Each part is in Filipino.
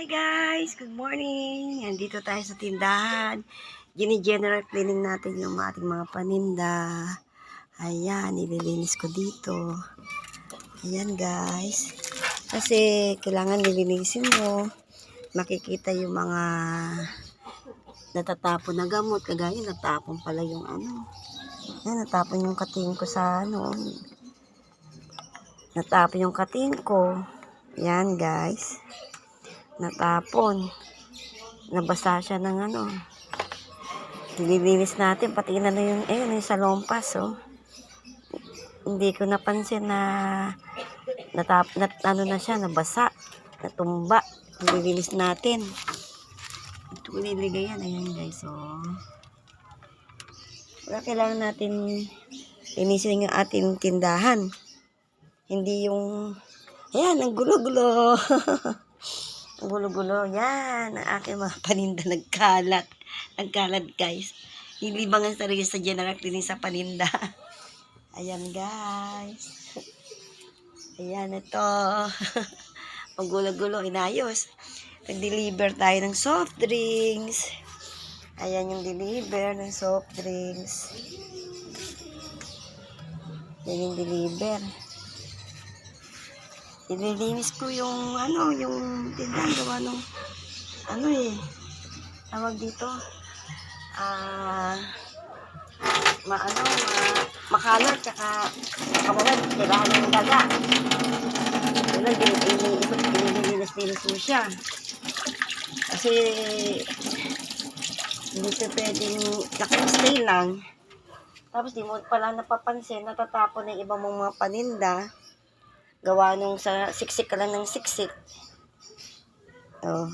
Hi guys! Good morning! Andito tayo sa tindahan. Gini-general cleaning natin yung ating mga paninda. Ayan, nililinis ko dito. Ayan guys. Kasi kailangan nilinisin mo. Makikita yung mga natatapon na gamot. Kagaya natapon pala yung ano. Ayan, natapon yung kating ko sa ano. Natapon yung kating ko. Yan guys natapon. Nabasa siya ng ano. Nililinis natin, pati na na yung, ayun, yung sa lompas, oh. Hindi ko napansin na natap, nat, ano na siya, nabasa, natumba. Nililinis natin. Ito ko niligay yan, ayan guys, oh. Wala kailangan natin linisin yung ating tindahan. Hindi yung, ayan, ang gulo-gulo. Gulo-gulo. Yan. Ang aking mga paninda nagkalat. Nagkalat, guys. Nilibangan rin sa general cleaning sa paninda. Ayan, guys. Ayan, ito. Ang gulo-gulo. Inayos. Nag-deliver tayo ng soft drinks. Ayan yung deliver ng soft drinks. Yan yung deliver. Nililinis ko yung ano, yung tindahan gawa nung ano eh, tawag dito, ah, ma ano, ma, makalat, tsaka kamawad, kailangan ng daga. Yun lang, nililinis-linis mo siya. Kasi, hindi siya pwedeng nakastay lang. Tapos di mo pala napapansin, natatapon ng ibang mga paninda gawa nung sa siksik ka lang ng siksik. Oh.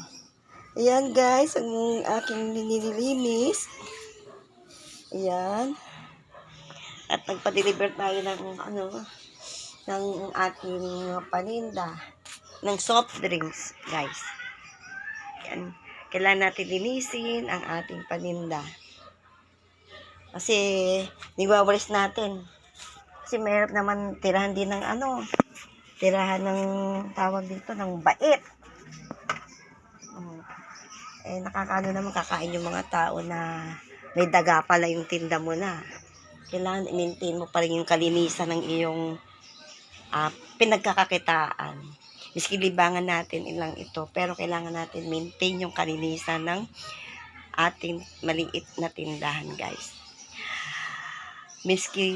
Ayan guys, ang aking nililinis. Ayan. At nagpa-deliver tayo ng ano, ng ating paninda, ng soft drinks, guys. Ayan. Kailangan natin linisin ang ating paninda. Kasi, niwawalis natin. Kasi mahirap naman tirahan din ng ano, tirahan ng tawag dito ng bait. Oh. Eh, nakakaano naman kakain yung mga tao na may daga pala yung tinda mo na. Kailangan i-maintain mo pa rin yung kalinisan ng iyong ah, pinagkakakitaan. Miski libangan natin ilang ito, pero kailangan natin maintain yung kalinisan ng ating maliit na tindahan, guys. Miski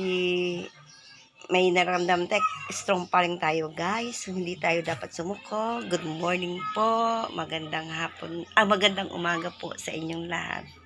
may naramdam tek, strong pa rin tayo guys. Hindi tayo dapat sumuko. Good morning po. Magandang hapon, ah magandang umaga po sa inyong lahat.